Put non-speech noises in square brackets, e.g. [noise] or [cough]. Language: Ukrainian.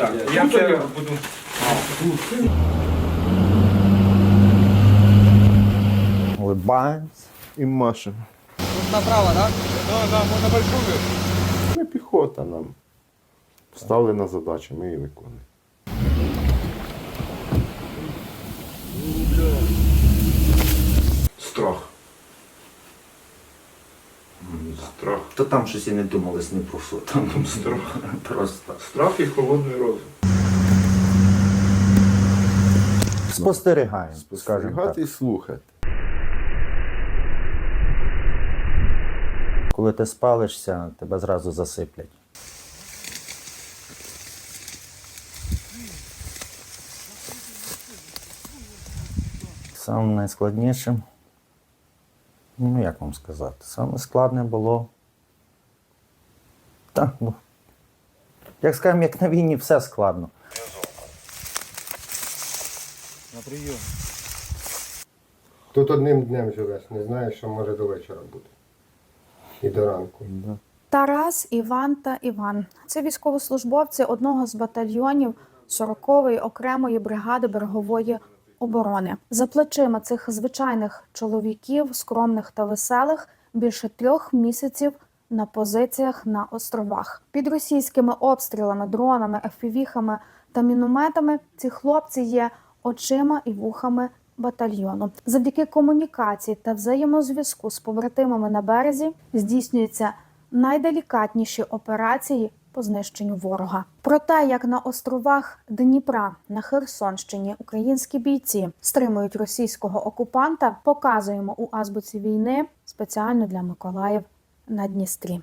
Так, я це буду. Улыбаємось і машемо. Тут направо, бальшує. Це піхота нам. Вставлена задача, ми її виконуємо. Страх. М, Страх. То там щось і не думалось ні про що. Там Страх. [laughs] просто Страх і холодний розум. спостерігаємо, скажімо так. І слухати. Коли ти спалишся, тебе зразу засиплять. Саме найскладнішим, ну як вам сказати, саме складне було. Так, ну. Як скажемо, як на війні, все складно. На прийом. Тут одним днем живеш, не знаєш, що може до вечора бути. І до ранку. Тарас, Іван та Іван це військовослужбовці одного з батальйонів 40-ї окремої бригади берегової оборони. За плечима цих звичайних чоловіків, скромних та веселих, більше трьох місяців на позиціях на островах. Під російськими обстрілами, дронами, ефівіхами та мінометами ці хлопці є очима і вухами батальйону. Завдяки комунікації та взаємозв'язку з побратимами на березі здійснюються найделікатніші операції по знищенню ворога. Про те, як на островах Дніпра на Херсонщині українські бійці стримують російського окупанта, показуємо у азбуці війни спеціально для Миколаїв на Дністрі.